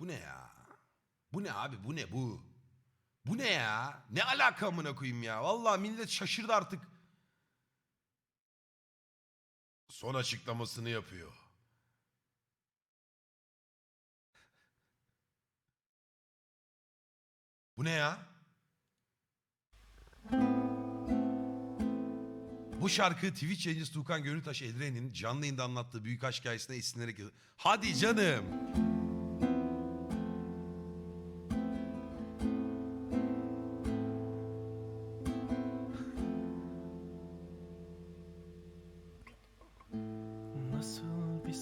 Bu ne ya? Bu ne abi? Bu ne bu? Bu ne ya? Ne alaka amına koyayım ya? Vallahi millet şaşırdı artık. Son açıklamasını yapıyor. Bu ne ya? Bu şarkı Twitch yayıncısı Tuğkan Gönültaş Edren'in canlı yayında anlattığı büyük aşk hikayesine esinlenerek... Hadi canım.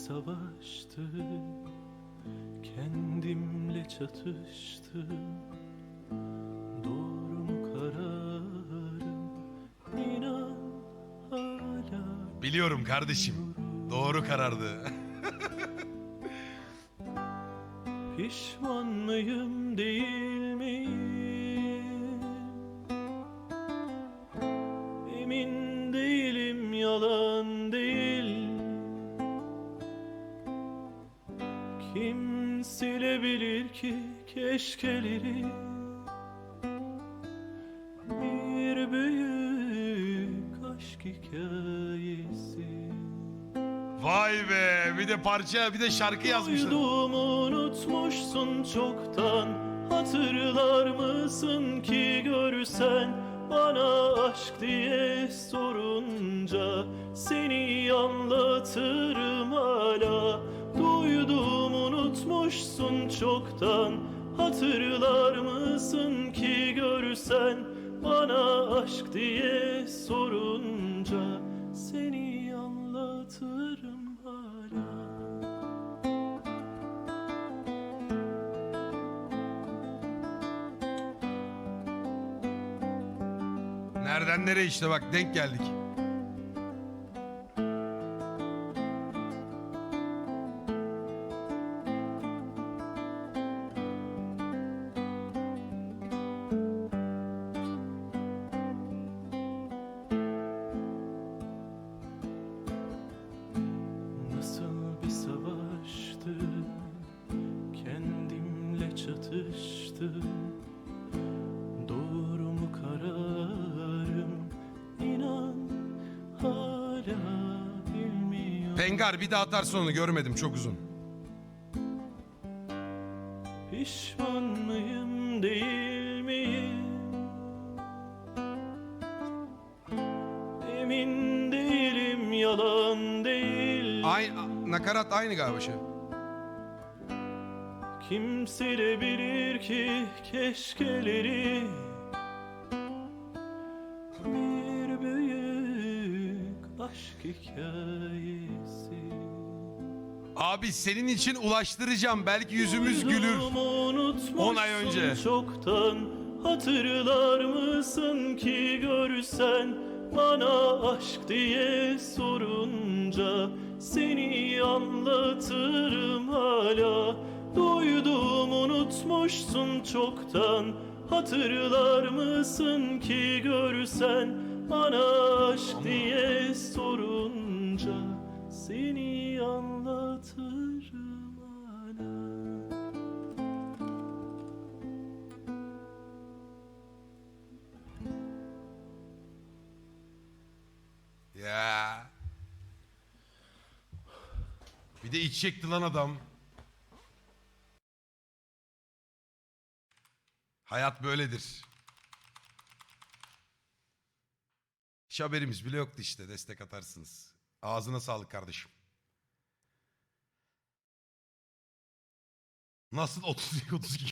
Nasıl bir savaştı Kendimle çatıştım Doğru mu kararım İnan hala Biliyorum kardeşim. Doğru karardı. Pişman mıyım değil miyim Emin değilim yalan değil Kim silebilir ki keşkeleri Bir büyük aşk hikayesi Vay be. Bir de parça bir de şarkı yazmışlar. Uyuduğumu unutmuşsun çoktan Hatırlar mısın ki görsen Bana aşk diye sorunca Seni anlatırım Duyduğumu unutmuşsun çoktan Hatırlar mısın ki görsen Bana aşk diye sorunca Seni anlatırım hala Nereden nereye işte bak denk geldik. Çatıştım Doğru mu kararım? İnan hala bilmiyorum. Pengar bir daha atarsın onu. Görmedim çok uzun. Pişman mıyım değil miyim? Emin değilim yalan değil. Aynı, nakarat aynı galiba şey. Kim silebilir ki keşkeleri Bir büyük aşk hikayesi Abi senin için ulaştıracağım. Belki yüzümüz gülür. Duyduğumu unutmuşsun On ay önce. Çoktan hatırlar mısın ki görsen Bana aşk diye sorunca Seni anlatırım unutmuşsun çoktan Hatırlar mısın ki görsen Bana aşk diye sorunca Seni anlatırım hala Ya. Bir de iç çekti lan adam. Hayat böyledir. Hiç haberimiz bile yoktu işte destek atarsınız. Ağzına sağlık kardeşim. Nasıl 32 32